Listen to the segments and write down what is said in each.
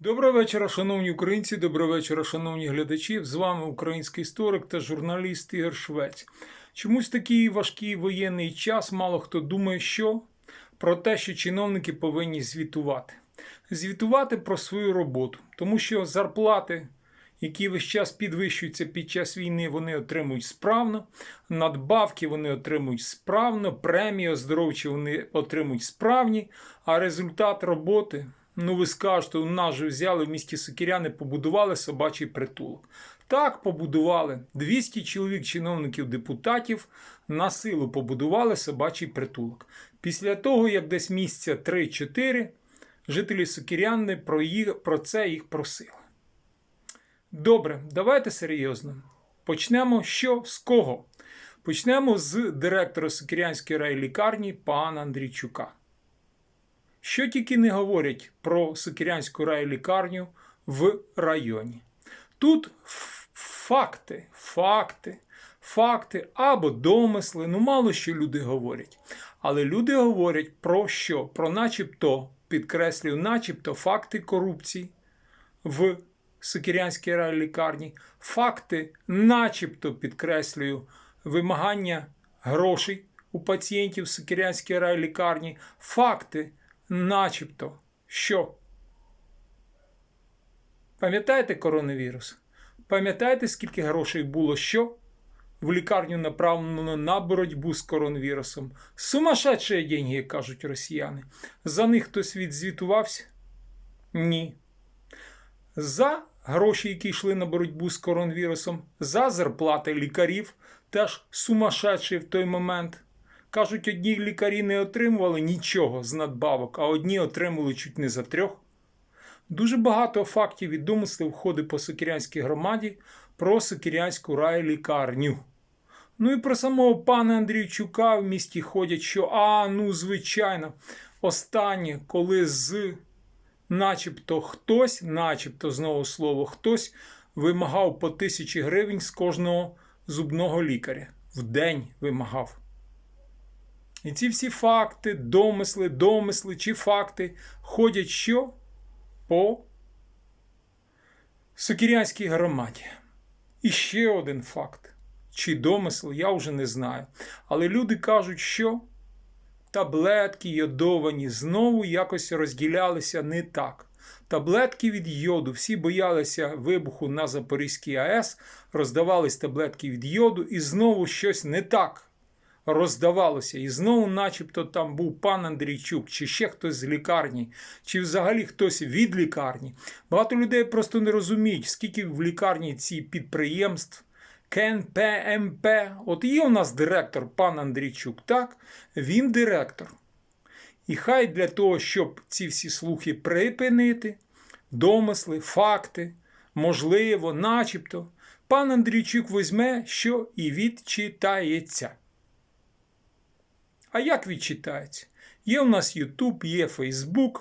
Доброго вечора, шановні українці, доброго вечора, шановні глядачі. З вами український історик та журналіст Ігор Швець. Чомусь такий важкий воєнний час мало хто думає, що про те, що чиновники повинні звітувати. Звітувати про свою роботу, тому що зарплати, які весь час підвищуються під час війни, вони отримують справно, надбавки вони отримують справно, премії оздоровчі вони отримують справні, а результат роботи. Ну, ви скажете, у нас же взяли в місті Сокиряни, побудували собачий притулок. Так, побудували. 200 чоловік чиновників депутатів на силу побудували собачий притулок. Після того, як десь місяця 3-4, жителі Сокиряни про, їх, про це їх просили. Добре, давайте серйозно. Почнемо що з кого? Почнемо з директора Сокирянської райлікарні пана Андрійчука. Що тільки не говорять про Сокирянську райлікарню в районі. Тут факти, факти, факти або домисли, ну мало що люди говорять. Але люди говорять про що? Про начебто, підкреслюю, начебто факти корупції в Сокирянській райлікарні, факти, начебто, підкреслюю, вимагання грошей у пацієнтів Сокирянської райлікарні, факти, начебто, що. Пам'ятаєте коронавірус? Пам'ятаєте, скільки грошей було що? В лікарню направлено на боротьбу з коронавірусом. Сумасшедші деньги, як кажуть росіяни. За них хтось відзвітувався? Ні. За гроші, які йшли на боротьбу з коронавірусом, за зарплати лікарів, теж сумасшедші в той момент. Кажуть, одні лікарі не отримували нічого з надбавок, а одні отримали чуть не за трьох. Дуже багато фактів і домислів входить по Сокирянській громаді про Сокирянську райлікарню. Ну і про самого пана Андрійчука в місті ходять, що а, ну, звичайно, останнє, коли з начебто хтось, начебто знову слово хтось, вимагав по тисячі гривень з кожного зубного лікаря. В день вимагав. І ці всі факти, домисли, домисли чи факти ходять що? По Сокирянській громаді. І ще один факт. Чи домисел, я вже не знаю. Але люди кажуть, що таблетки йодовані знову якось розділялися не так. Таблетки від йоду. Всі боялися вибуху на Запорізькій АЕС, роздавались таблетки від йоду, і знову щось не так роздавалося. І знову, начебто, там був пан Андрійчук, чи ще хтось з лікарні, чи взагалі хтось від лікарні. Багато людей просто не розуміють, скільки в лікарні ці підприємств. КНП, МП. От є у нас директор пан Андрійчук, так? Він директор. І хай для того, щоб ці всі слухи припинити, домисли, факти, можливо, начебто, пан Андрійчук візьме, що і відчитається. А як відчитається? Є у нас YouTube, є Facebook.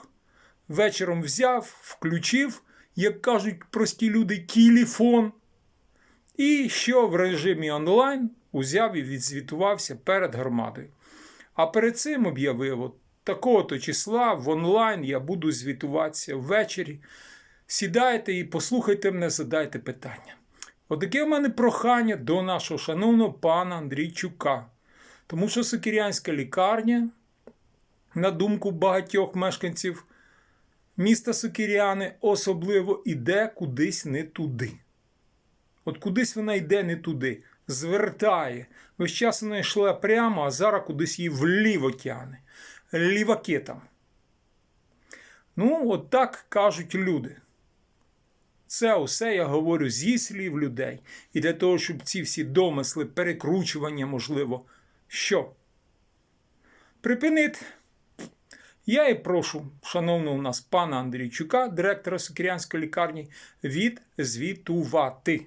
Вечором взяв, включив, як кажуть прості люди, телефон. І що в режимі онлайн узяв і відзвітувався перед громадою. А перед цим об'явив от такого-то числа в онлайн я буду звітуватися ввечері. Сідайте і послухайте мене, задайте питання. Отаке в мене прохання до нашого шановного пана Андрійчука. Тому що Сокирянська лікарня, на думку багатьох мешканців міста Сокиряни, особливо іде кудись не туди. От кудись вона йде не туди, звертає. Весь час вона йшла прямо, а зараз кудись її вліво. Ліваки там. Ну, от так кажуть люди. Це усе я говорю зі слів людей. І для того, щоб ці всі домисли, перекручування, можливо, що? Припинити. Я і прошу, шановного у нас пана Андрійчука, директора Сокирянської лікарні, відзвітувати.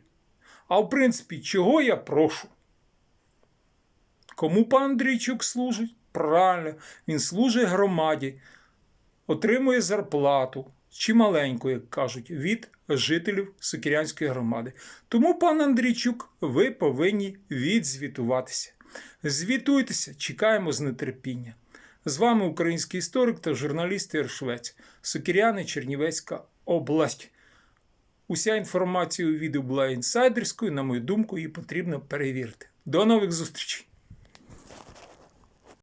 А в принципі, чого я прошу? Кому пан Андрійчук служить? Правильно, він служить громаді, отримує зарплату, чи маленьку, як кажуть, від жителів Сокирянської громади. Тому, пан Андрійчук, ви повинні відзвітуватися. Звітуйтеся, чекаємо з нетерпіння. З вами український історик та журналіст Іршвець, Сокіряни Чернівецька область. Уся інформація у відео була інсайдерською, на мою думку, її потрібно перевірити. До нових зустрічей!